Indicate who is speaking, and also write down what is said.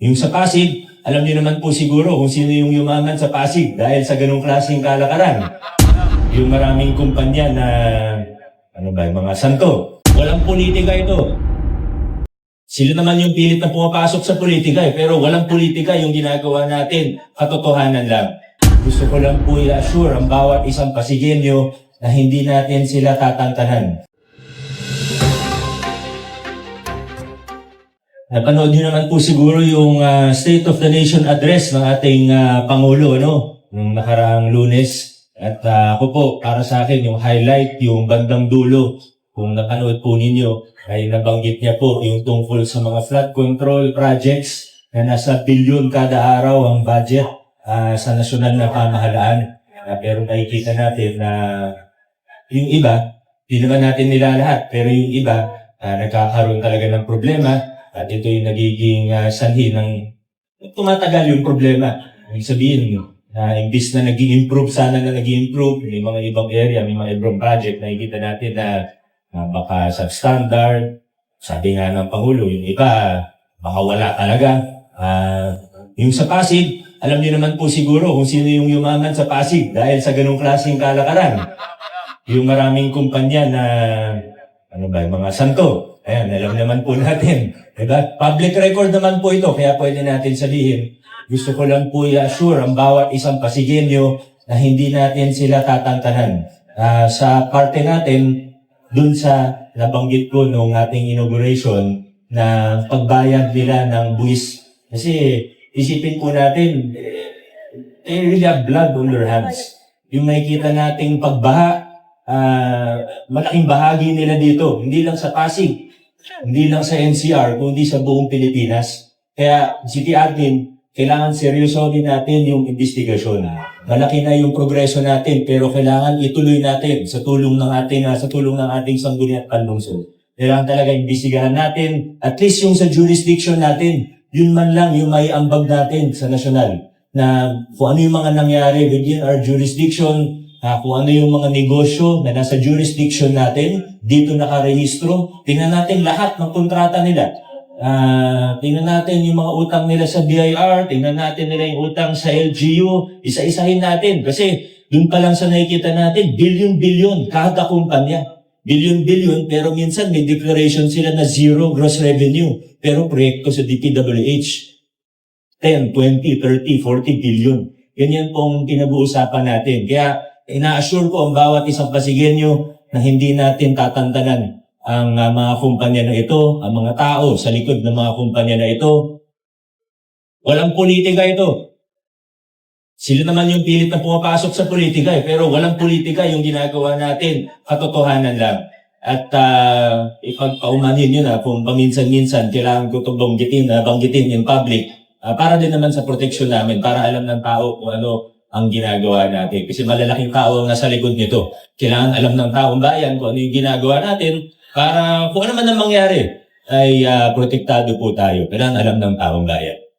Speaker 1: Yung sa Pasig, alam niyo naman po siguro kung sino yung yumaman sa Pasig dahil sa ganung klaseng kalakaran. Yung maraming kumpanya na, ano ba, mga santo. Walang politika ito. Sila naman yung pilit na pumapasok sa politika eh, pero walang politika yung ginagawa natin. Katotohanan lang. Gusto ko lang po i-assure ang bawat isang Pasigenyo na hindi natin sila tatantanan. Napanood niyo naman po siguro yung ah, State of the Nation address ng ating ah, Pangulo, ano? Nung nakaraang lunes. At ah, ako po, para sa akin, yung highlight, yung bandang dulo, kung napanood po ninyo, ay nabanggit niya po yung tungkol sa mga flood control projects na nasa bilyon kada araw ang budget ah, sa nasyonal na pamahalaan. Ah, pero nakikita natin na yung iba, di naman natin nila lahat, pero yung iba, ah, nagkakaroon talaga ng problema at ito yung nagiging ah, sanhi ng tumatagal yung problema. Ibig sabihin, na imbis na naging improve sana na naging improve may mga ibang area, may mga ibang project na nakikita natin na ah, baka substandard, sabi nga ng Pangulo, yung iba, baka wala talaga. Ah, yung sa Pasig, alam niyo naman po siguro kung sino yung yumaman sa Pasig dahil sa ganung klaseng kalakaran. Yung maraming kumpanya na, ano ba, mga santo. Ayan, alam naman po natin. Diba? Public record naman po ito, kaya pwede natin sabihin. Gusto ko lang po i-assure ang bawat isang Pasigenyo na hindi natin sila tatantanan. Ah, sa parte natin, dun sa nabanggit ko nung ating inauguration na pagbayad nila ng buwis. Kasi isipin po natin, eh, they really have blood on their hands. Yung nakikita nating pagbaha, ah, malaking bahagi nila dito, hindi lang sa Pasig, hindi lang sa NCR, kundi sa buong Pilipinas. Kaya, City Admin, kailangan seryosohin natin yung investigasyon. Malaki na yung progreso natin, pero kailangan ituloy natin sa tulong ng ating ah, sa tulong ng ating sangguniat panlungsod. Kailangan talaga imbestigahan natin, at least yung sa jurisdiction natin, yun man lang yung may ambag natin sa nasyonal na kung ano yung mga nangyari within our jurisdiction, ah, kung ano yung mga negosyo na nasa jurisdiction natin, dito nakarehistro, tingnan natin lahat ng kontrata nila. Ah, tingnan natin yung mga utang nila sa BIR, tingnan natin nila yung utang sa LGU, isa-isahin natin. Kasi dun pa lang sa nakikita natin, billion-billion kada kumpanya. Billion-billion, pero minsan may declaration sila na zero gross revenue. Pero proyekto sa DPWH, 10, 20, 30, 40 billion. Ganyan pong pinag-uusapan natin. Kaya ina-assure ko ang bawat isang Pasigenyo na hindi natin tatantanan ang ah, mga kumpanya na ito, ang mga tao sa likod ng mga kumpanya na ito. Walang politika ito. Sila naman yung pilit na pumapasok sa politika eh, pero walang politika yung ginagawa natin. Katotohanan lang. At uh, ipagpaumanhin nyo na kung paminsan-minsan kailangan ko itong banggitin, na banggitin in public Ah, para din naman sa proteksyon namin, para alam ng tao kung ano ang ginagawa natin. Kasi malalaking tao ang nasa likod nito. Kailangan alam ng taong bayan kung ano yung ginagawa natin para kung ano man ang mangyari ay ah, protektado po tayo. Kailangan alam ng taong bayan.